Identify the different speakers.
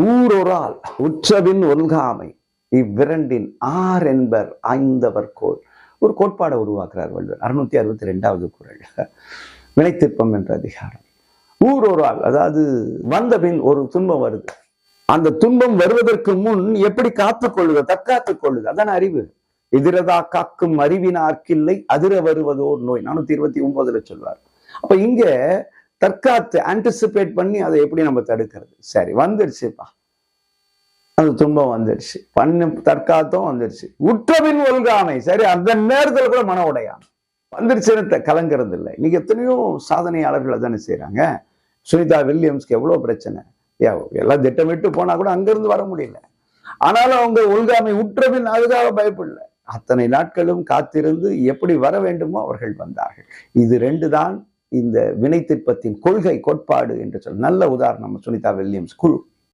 Speaker 1: ஊரொரால் உற்றபின் ஒல்காமை இவ்விரண்டின் R என்பர் ஐந்தவர்கோள் ஒரு கோட்பாடை உருவாக்குறார் வள்ளுவர். அறுநூத்தி அறுபத்தி ரெண்டாவது குரல். வினைத்திற்பம் என்ற அதிகாரம். ஊரொரால் அதாவது வந்த பின் ஒரு துன்பம் வருது. அந்த துன்பம் வருவதற்கு முன் எப்படி காத்துக்கொள்ளுது தற்காத்துக் கொள்ளுது அதான் அறிவு. எதிரதா காக்கும் அறிவினார்க்கில்லை அதிர வருவதோர் நோய். நானூத்தி இருபத்தி ஒன்பதுல சொல்வார். அப்ப இங்க தற்காத்து ஆன்டிசிபேட் பண்ணி அதை எப்படி நம்ம தடுக்கிறது? சரி வந்துடுச்சுப்பா. அந்த துன்பம் வந்துடுச்சு. பண்ணு தற்காத்தும் வந்துடுச்சு. உற்றபின் ஒல்காமை சரி அந்த நேரத்தில் கூட மன உடையாம. வந்துருச்சுன்னு கலங்கிறது இல்லை. இன்னைக்கு எத்தனையோ சாதனையாளர்கள் தானே செய்கிறாங்க சுனிதா வில்லியம்ஸ்க்கு எவ்வளவு பிரச்சனை? யா எல்லாம் திட்டமிட்டு போனா கூட அங்கிருந்து வர முடியல. ஆனாலும் அவங்க ஒல்காமை உற்றபின் அதுக்காக பயப்படல. அத்தனை நாட்களும் காத்திருந்து எப்படி வர வேண்டுமோ அவர்கள் வந்தார்கள். இது ரெண்டு தான் இந்த வினைத்திற்பத்தின் கொள்கை கோட்பாடு என்று சொல் நல்ல உதாரணம் சுனிதா வில்லியம்ஸ். குழு.